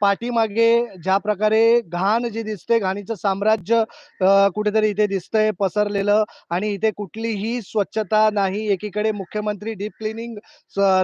पाठीमागे ज्या प्रकारे घाण जी दिसते घाणीचं साम्राज्य कुठेतरी इथे दिसतंय पसरलेलं आणि इथे कुठलीही स्वच्छता नाही. एकीकडे मुख्यमंत्री डीप क्लिनिंग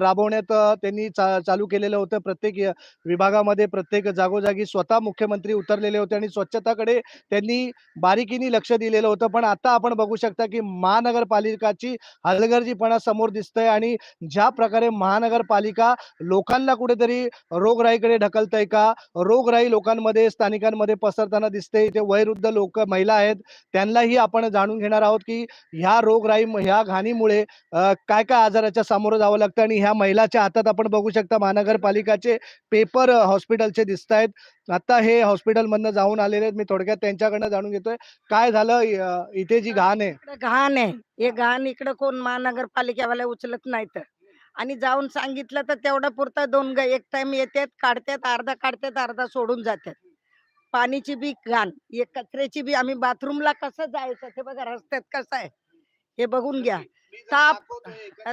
राबवण्यात त्यांनी चा, चालू केलेलं होतं. प्रत्येक विभागामध्ये प्रत्येक जागोजागी स्वतः मुख्यमंत्री उतरलेले होते आणि स्वच्छताकडे त्यांनी बारीकीने लक्ष दिलेलं होतं. पण आता आपण बघू शकता की महानगरपालिकाची हलगर्जीपणा समोर दिसतंय आणि ज्या प्रकारे महानगरपालिका लोकांना कुठेतरी रोगराईकडे ढकलतंय का? रोगराई लोकांमध्ये स्थानिकांमध्ये पसरताना दिसते. इथे वयवृद्ध लोक महिला आहेत त्यांनाही आपण जाणून घेणार आहोत की ह्या रोगराई ह्या घाणीमुळे काय काय आजाराच्या सामोरं जावं लागतं आणि ह्या महिलाच्या हातात आपण बघू शकता महानगरपालिकाचे पेपर हॉस्पिटलचे दिसत आहेत. आता हे हॉस्पिटलमधनं जाऊन आलेले आहेत. मी थोडक्यात त्यांच्याकडनं जाणून घेतोय. काय झालं? इथे जी घाण आहे. घाण आहे. हे घाण इकडं कोण महानगरपालिकेवाले उचलत नाहीत. आणि जाऊन सांगितलं तर तेवढं पुरतं दोन ग एक टाइम येतात काढतात अर्धा काढतात अर्धा सोडून जातात. पाणीची बी घाण एक कचऱ्याची बी आम्ही बाथरूमला कसं जायचं? ते बघा रस्त्यात कसं आहे? हे बघून घ्या. ताप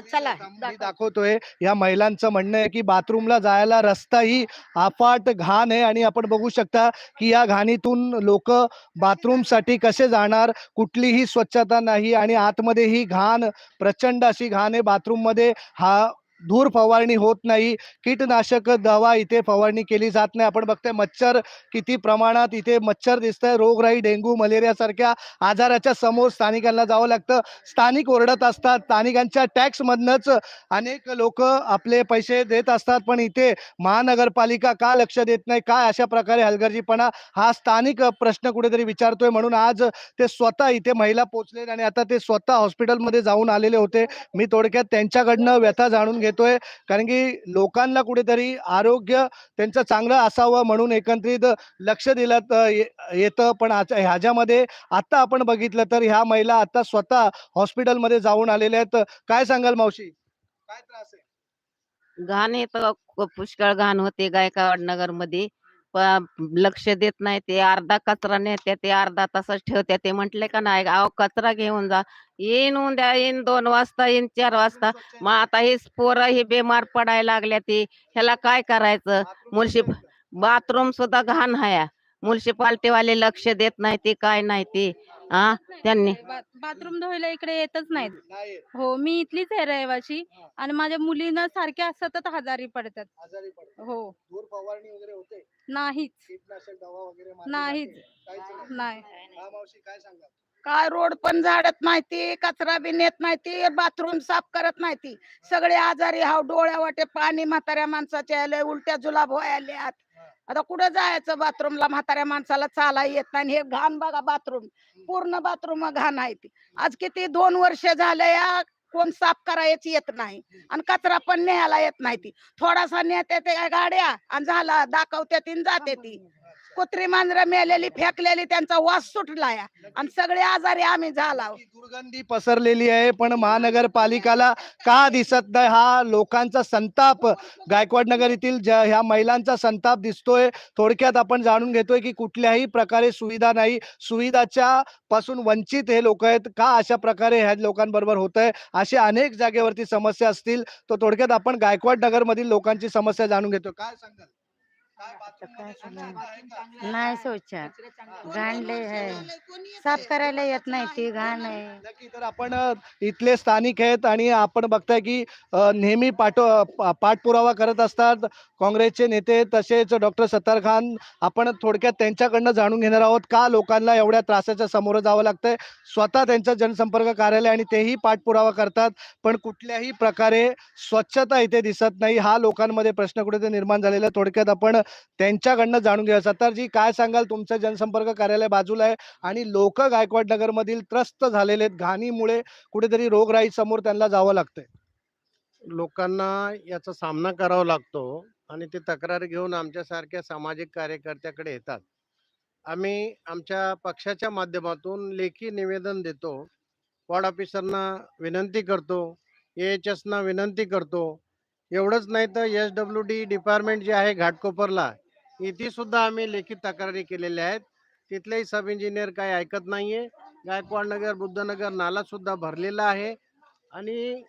चला. दाखवतोय या महिलांचं म्हणणं आहे की बाथरूमला जायला रस्ताही अफाट घाण आहे आणि आपण बघू शकता की या घाणीतून लोक बाथरूमसाठी कसे जाणार कुठलीही स्वच्छता नाही आणि आतमध्ये ही घाण प्रचंड अशी घाण आहे बाथरूममध्ये हा धूर फवारणी होत नाही. कीटनाशक दवा इथे फवारणी केली जात नाही. आपण बघतोय मच्छर किती प्रमाणात इथे मच्छर दिसतंय. रोगराई डेंग्यू मलेरिया सारख्या आजाराच्या समोर स्थानिकांना जावं लागतं. स्थानिक ओरडत असतात. स्थानिकांच्या टॅक्समधनंच अनेक लोक आपले पैसे देत असतात. पण इथे महानगरपालिका का लक्ष देत नाही? काय अशा प्रकारे हलगर्जीपणा? हा स्थानिक प्रश्न कुठेतरी विचारतोय. म्हणून आज ते स्वतः इथे महिला पोचले आणि आता ते स्वतः हॉस्पिटलमध्ये जाऊन आलेले होते. मी थोडक्यात त्यांच्याकडनं व्यथा जाणून येतोय कारण की लोकांना कुठेतरी आरोग्य त्यांचं चांगलं असावं म्हणून एकत्रित लक्ष दिलं येतं. पण आज- ह्याच्यामध्ये आता आपण बघितलं तर ह्या महिला आता स्वतः हॉस्पिटलमध्ये जाऊन आलेल्या आहेत. काय सांगाल मावशी? काय त्रास आहे? घाण येतं. पुष्कळ घाण होते. गायकवाड नगरमध्ये लक्ष देत नाही ते अर्धा कचरा नेते ते अर्धा तसंच ठेवते ते म्हंटले का नाही अहो कचरा घेऊन जा. येईन उद्या येईन दोन वाजता येईन चार वाजता. मग आता हे पोरं हे बेमार पडायला लागल्या ते. ह्याला काय करायचं? मुळशी बाथरूम सुद्धा घाण आहे म्युन्सिपाल्टीवाले लक्ष देत नाही ते काय नाही ते हा त्यांनी. बाथरूम धुवायला इकडे येतच नाहीत. नाही हो मी इथलीच आहे रहिवाशी आणि माझ्या मुलीनं सारख्या सतत आजारी पडतात. आजारी पडतात. हो. धूर फवारणी वगैरे होते? नाहीच. कीटनाशक दवा वगैरे मारली नाहीच. जाते? काहीच नाही. नाही हा, मावशी काय रोड पण झाडत नाही ती कचरा बी नेत नाही ती बाथरूम साफ करत नाही ती सगळे आजारी हाव डोळ्या वाटे पाणी म्हाताऱ्या माणसाच्या आले उलट्या जुलाब व्हायल्यात. आता कुठं जायचं बाथरूमला? म्हाताऱ्या माणसाला चाला येत नाही आणि हे घाण बघा बाथरूम. पूर्ण बाथरूम घाण आहे ती. आज किती दोन वर्ष झाले या कोण साफ करायची येत नाही आणि कचरा पण न्यायला येत नाही ती. थोडासा नेते गाड्या आणि झाला दाखवते ती जाते ती. कुत्री मांजरं मेलेली फेकलेली त्यांचा वास सुटला या. आणि सगळे आजारी आम्ही झाला. दुर्गंधी पसरलेली आहे पण महानगरपालिकाला का दिसत नाही? हा लोकांचा संताप. गायकवाड नगर येथील ज्या ह्या महिलांचा संताप दिसतोय. थोडक्यात आपण जाणून घेतोय की कुठल्याही प्रकारे सुविधा नाही. सुविधाच्या पासून वंचित हे लोक आहेत. का अशा प्रकारे ह्या लोकांबरोबर होत आहे असे अनेक जागेवरती समस्या असतील. तर थोडक्यात आपण गायकवाड नगर मधील लोकांची समस्या जाणून घेतो काय सांगाल? नाही शौच घाणले आहे साफ करायला येत नाही ती घाण आहे. नक्की तर आपण अ, इथले स्थानिक आहेत आणि आपण बघताय की अ, नेहमी पाठो पा- पाठपुरावा करत असतात. काँग्रेसचे नेते तसेच डॉक्टर सत्तार खान. आपण थोडक्यात त्यांच्याकडनं जाणून घेणार आहोत. का लोकांना एवढ्या त्रासाच्या समोर जावं लागतंय? स्वतः त्यांचं जनसंपर्क कार्यालय आणि तेही पाठपुरावा करतात. पण कुठल्याही प्रकारे स्वच्छता इथे दिसत नाही. हा लोकांमध्ये प्रश्न कुठेतरी निर्माण झालेला आहे. थोडक्यात आपण त्यांच्याकडनं जाणून घेऊया सत्तारजी काय सांगाल तुमचं जनसंपर्क कार्यालय बाजूला आहे आणि लोक गायकवाड नगरमधील त्रस्त झालेले आहेत. घाणीमुळे कुठेतरी रोगराई समोर त्यांना जावं लागतंय. लोकांना याचा सामना करावा लागतो आणि ते तक्रार घेऊन आमच्यासारख्या सामाजिक कार्यकर्त्याकडे येतात. आम्ही आमच्या पक्षाच्या माध्यमातून लेखी निवेदन देतो. वॉर्ड ऑफिसरना विनंती करतो. ए एच एसना विनंती करतो. एवढंच नाही तर एस डब्ल्यू डी डिपार्टमेंट जे आहे घाटकोपरला इथे सुद्धा आम्ही लेखी तक्रारी केलेल्या आहेत. तिथलेही सब इंजिनियर काही ऐकत नाहीये. आहे गायकवाडनगर बुद्धनगर नाला सुद्धा भरलेला आहे. आणि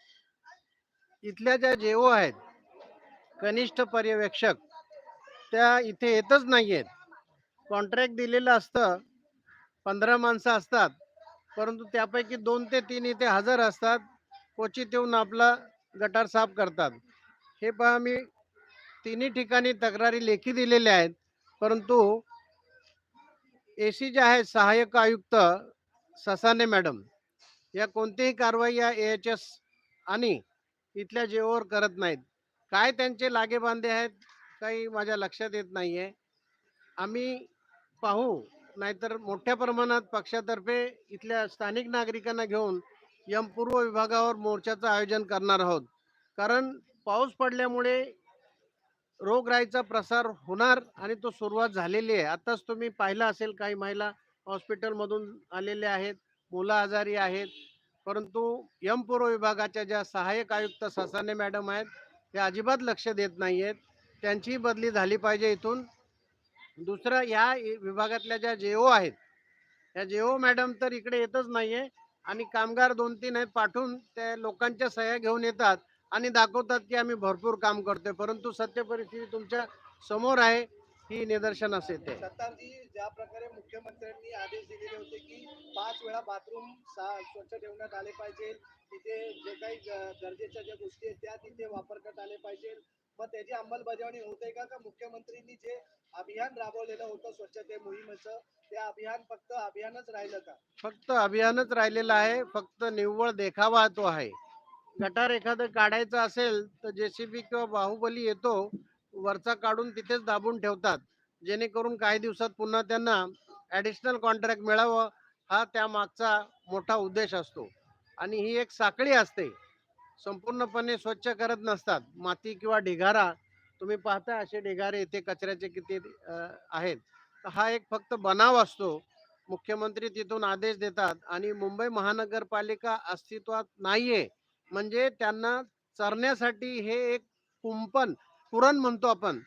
इथल्या ज्या जेओ आहेत कनिष्ठ पर्यवेक्षक त्या इथे येतच नाही आहेत कॉन्ट्रॅक्ट दिलेलं असतं पंधरा माणसं असतात परंतु त्यापैकी दोन ते तीन इथे हजर असतात. क्वचित येऊन आपला गटार साफ करतात. हे पहा मी तिन्ही ठिकाणी तक्रारी लेखी दिलेल्या आहेत. परंतु ए सी जे आहेत सहाय्यक आयुक्त ससाने मॅडम या कोणतीही कारवाई या ए एच एस आणि इथल्या जेओवर करत नाहीत. काय त्यांचे लागेबांधे आहेत काही माझ्या लक्षात येत नाही आहे आम्ही पाहू नाहीतर मोठ्या प्रमाणात पक्षातर्फे इथल्या स्थानिक नागरिकांना घेऊन यम पूर्व विभागावर मोर्चाचं आयोजन करणार आहोत. कारण पाऊस पडल्यामुळे रोगराईचा प्रसार होणार आणि तो सुरुवात झालेली आहे. आताच तुम्ही पाहिलं असेल काही महिला हॉस्पिटलमधून आलेल्या आहेत मुलं आजारी आहेत. परंतु यम पूर्व विभागाच्या ज्या सहाय्यक आयुक्त ससाने मॅडम आहेत ते अजिबात लक्ष देत नाही आहेत त्यांचीही बदली झाली पाहिजे इथून. दुसरं या विभागातल्या ज्या जेओ आहेत त्या जेओ मॅडम तर इकडे येतच नाही आहे आणि कामगार दोन तीन आहेत पाठवून त्या लोकांच्या सह्या घेऊन येतात. आणि दाखवतात की आम्ही भरपूर काम करतोय परंतु सत्य परिस्थिती तुमच्यासमोर आहे ही निदर्शनास येते. सत्तारजी ज्या प्रकारे मुख्यमंत्र्यांनी आदेश दिलेले होते की पाच वेळा बाथरूम स्वच्छ ठेवण्यात आले पाहिजे तिथे जे काही गरजेच्या ज्या गोष्टी आहेत त्या तिथे वापरण्यात आले पाहिजे. मग त्याची अंमलबजावणी होते का? का मुख्यमंत्र्यांनी जे अभियान राबवलेलं होतं स्वच्छते मोहिमेचं ते अभियान फक्त अभियानच राहिलं का? फक्त अभियानच राहिलेलं आहे फक्त निव्वळ देखावा तो आहे. गटार एखादं काढायचं असेल तर जेसीबी किंवा बाहुबली येतो वरचा काढून तिथेच दाबून ठेवतात. जेणेकरून काही दिवसात पुन्हा त्यांना ॲडिशनल कॉन्ट्रॅक्ट मिळावं हा त्या मागचा मोठा उद्देश असतो. आणि ही एक साखळी असते. संपूर्णपणे स्वच्छ करत नसतात. माती किंवा ढिगारा तुम्ही पाहता असे ढिगारे इथे कचऱ्याचे किती आहेत. तर हा एक फक्त बनाव असतो. मुख्यमंत्री तिथून आदेश देतात आणि मुंबई महानगरपालिका अस्तित्वात नाहीये. म्हणजे त्यांना चरण्यासाठी हे एक कुंपण पुरण म्हणतो आपण.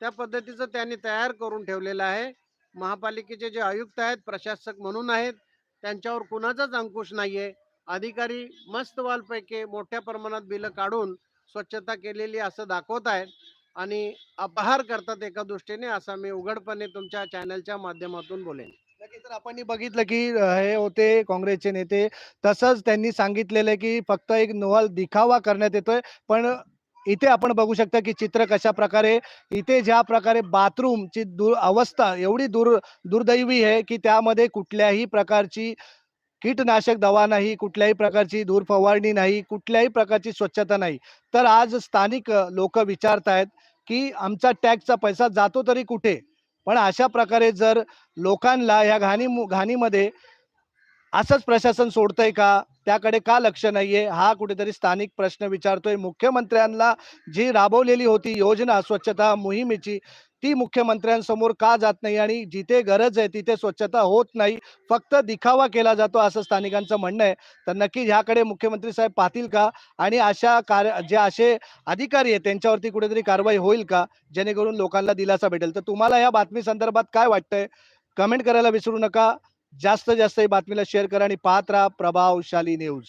त्या पद्धतीचं त्यांनी तयार करून ठेवलेलं आहे. महापालिकेचे जे आयुक्त आहेत प्रशासक म्हणून आहेत त्यांच्यावर कुणाचाच अंकुश नाहीये. अधिकारी मस्त वालपैकी मोठ्या प्रमाणात बिलं काढून स्वच्छता केलेली असं दाखवत आहेत आणि अपहार करतात एका दृष्टीने असं मी उघडपणे तुमच्या चॅनलच्या माध्यमातून बोलेन. तर आपण बघितलं की हे होते काँग्रेसचे नेते तसंच त्यांनी सांगितलेलं आहे की फक्त एक नवल दिखावा करण्यात येतोय. पण इथे आपण बघू शकता की चित्र कशा प्रकारे इथे ज्या प्रकारे बाथरूमची दूर अवस्था एवढी दूर दुर्दैवी आहे की त्यामध्ये कुठल्याही प्रकारची कीटनाशक दवा नाही कुठल्याही प्रकारची धूर फवारणी नाही कुठल्याही प्रकारची स्वच्छता नाही. तर आज स्थानिक लोक विचारतायत की आमचा टॅक्सचा पैसा जातो तरी कुठे? पण अशा प्रकारे जर लोकांना या घाणी घाणीमध्ये असंच प्रशासन सोडतंय का? त्याकडे का लक्ष नाहीये? हा कुठेतरी स्थानिक प्रश्न विचारतोय. मुख्यमंत्र्यांना जी राबवलेली होती योजना स्वच्छता मोहिमेची ती मुख्यमंत्र्यांसमोर का जात नाही आणि जिथे गरज आहे तिथे स्वच्छता होत नाही फक्त दिखावा केला जातो असं स्थानिकांचं म्हणणं आहे. तर नक्की ह्याकडे मुख्यमंत्री साहेब पाहतील का? आणि अशा कार्य जे असे अधिकारी आहेत त्यांच्यावरती कुठेतरी कारवाई होईल का? जेणेकरून लोकांना दिलासा भेटेल. तर तुम्हाला या बातमी संदर्भात काय वाटतंय? कमेंट करायला विसरू नका. जास्त जास्त ही बातमीला शेअर करा आणि पाहत राहा प्रभावशाली न्यूज.